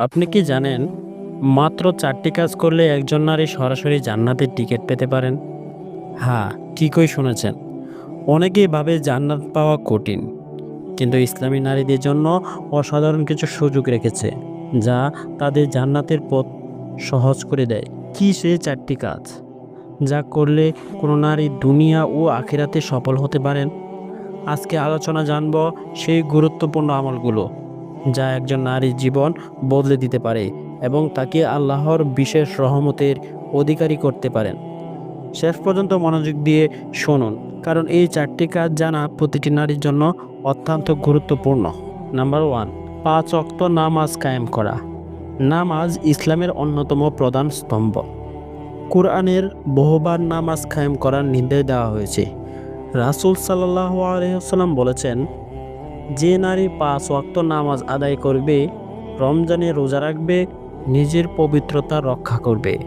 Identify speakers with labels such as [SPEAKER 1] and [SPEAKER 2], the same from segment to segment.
[SPEAKER 1] আপনি কি জানেন, মাত্র চারটি কাজ করলে একজন নারী সরাসরি জান্নাতের টিকিট পেতে পারেন? হ্যাঁ ঠিকই শুনেছেন। অনেকেই ভাবে জান্নাত পাওয়া কঠিন, কিন্তু ইসলামী নারীদের জন্য অসাধারণ কিছু সুযোগ রেখেছে, যা তাদের জান্নাতের পথ সহজ করে দেয়। কি সেই চারটি কাজ? যা করলে কোনো নারী দুনিয়া ও আখিরাতে সফল হতে পারেন? আজকে আলোচনা জানব সেই গুরুত্বপূর্ণ আমলগুলো। যা একজন নারীর জীবন বদলে দিতে পারে এবং তাকে আল্লাহর বিশেষ রহমতের অধিকারী করতে পারেন। শেষ পর্যন্ত মনোযোগ দিয়ে শুনুন, কারণ এই চারটি কাজ জানা প্রতিটি নারীর জন্য অত্যন্ত গুরুত্বপূর্ণ। নাম্বার ওয়ান, পাঁচ অক্ত নামাজ কায়েম করা। নামাজ ইসলামের অন্যতম প্রধান স্তম্ভ। কোরআনের বহুবার নামাজ কায়েম করার নির্দেশ দেওয়া হয়েছে। রাসুল সাল্লাহ আলহিহাল্লাম বলেছেন যে নারী পাঁচ ওয়াক্ত নামাজ আদায় করবে, রমজানে রোজা রাখবে, নিজের পবিত্রতা রক্ষা করবে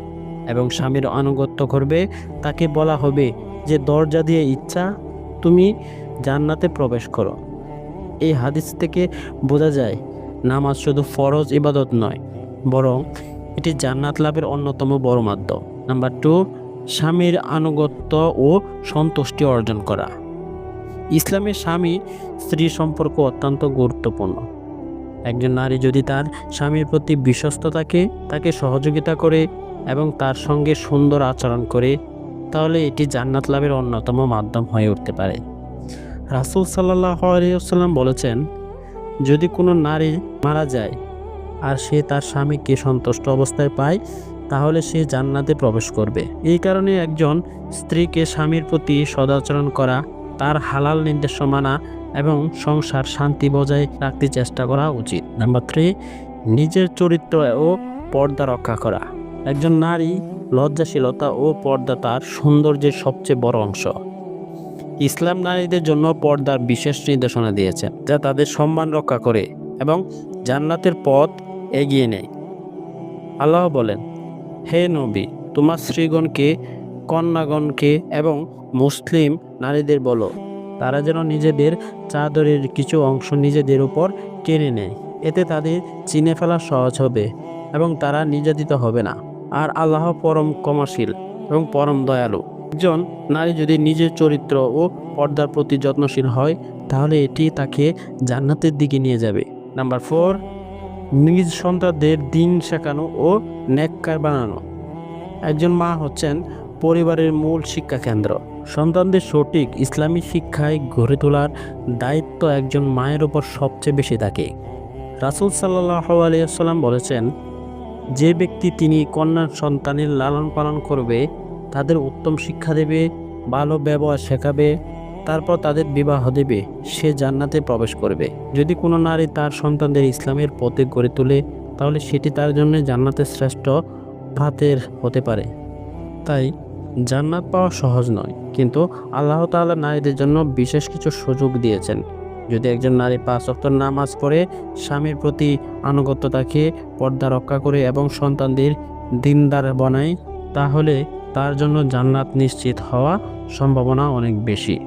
[SPEAKER 1] এবং স্বামীর আনুগত্য করবে, তাকে বলা হবে যে দরজা দিয়ে ইচ্ছা, তুমি জান্নাতে প্রবেশ করো। এই হাদিস থেকে বোঝা যায়, নামাজ শুধু ফরজ ইবাদত নয়, বরং এটি জান্নাত লাভের অন্যতম বড় মাধ্যম। নাম্বার টু, স্বামীর আনুগত্য ও সন্তুষ্টি অর্জন করা। ইসলামের স্বামী স্ত্রী সম্পর্ক অত্যন্ত গুরুত্বপূর্ণ। একজন নারী যদি তার স্বামীর প্রতি বিশ্বস্ত থাকে, তাকে সহযোগিতা করে এবং তার সঙ্গে সুন্দর আচরণ করে, তাহলে এটি জান্নাত লাভের অন্যতম মাধ্যম হয়ে উঠতে পারে। রাসুল সাল্লাহ আলিয়াল্লাম বলেছেন, যদি কোনো নারী মারা যায় আর সে তার স্বামীকে সন্তুষ্ট অবস্থায় পায়, তাহলে সে জান্নাতে প্রবেশ করবে। এই কারণে একজন স্ত্রীকে স্বামীর প্রতি সদাচরণ করা তার হালাল নির্দেশ মানা এবং সংসার শান্তি বজায় রাখতে চেষ্টা করা উচিত। নাম্বার থ্রি নিজের চরিত্র ও পর্দা রক্ষা করা। একজন নারী লজ্জাশীলতা ও পর্দা তার সৌন্দর্যের সবচেয়ে বড় অংশ। ইসলাম নারীদের জন্য পর্দার বিশেষ নির্দেশনা দিয়েছে, যা তাদের সম্মান রক্ষা করে এবং জান্নাতের পথ এগিয়ে নেয়। আল্লাহ বলেন, হে নবী, তোমার স্ত্রীগণকে কন্যাগণকে এবং মুসলিম নারীদের বলো। তারা যেন নিজেদের চাদরের কিছু অংশ নিজেদের উপর টেনে নেয়। এতে তাদের চিনে ফেলা সহজ হবে এবং তারা নির্যাতিত হবে না। আর আল্লাহ পরম ক্ষমাশীল এবং পরম দয়ালু। একজন নারী যদি নিজের চরিত্র ও পর্দার প্রতি যত্নশীল হয়, তাহলে এটি তাকে জান্নাতের দিকে নিয়ে যাবে। নাম্বার ফোর, নিজ সন্তানদের দিন শেখানো ও নেককার বানানো। একজন মা হচ্ছেন পরিবারের মূল শিক্ষা কেন্দ্র। সন্তানদের সঠিক ইসলামী শিক্ষায় গড়ে তোলার দায়িত্ব একজন মায়ের ওপর সবচেয়ে বেশি থাকে। রাসুল সাল্লাহ বলেছেন, যে ব্যক্তি তিনি কন্যার সন্তানের লালন পালন করবে, তাদের উত্তম শিক্ষা দেবে, ভালো ব্যবহার শেখাবে, তারপর তাদের বিবাহ দেবে, সে জান্নাতে প্রবেশ করবে। যদি কোনো নারী তার সন্তানদের ইসলামের পথে গড়ে তোলে, তাহলে সেটি তার জন্য জান্নাতের শ্রেষ্ঠ ভাতের হতে পারে। তাই জান্নাত পাওয়া সহজ নয়। কিন্তু আল্লাহ তাআলা নারীদের জন্য বিশেষ কিছু সুযোগ দিয়েছেন। যদি একজন নারী পাঁচ অক্টর নামাজ পড়ে, স্বামীর প্রতি আনুগত্য তাকে পর্দা রক্ষা করে এবং সন্তানদের দিনদার বানায়, তাহলে তার জন্য জান্নাত নিশ্চিত হওয়া সম্ভাবনা অনেক বেশি।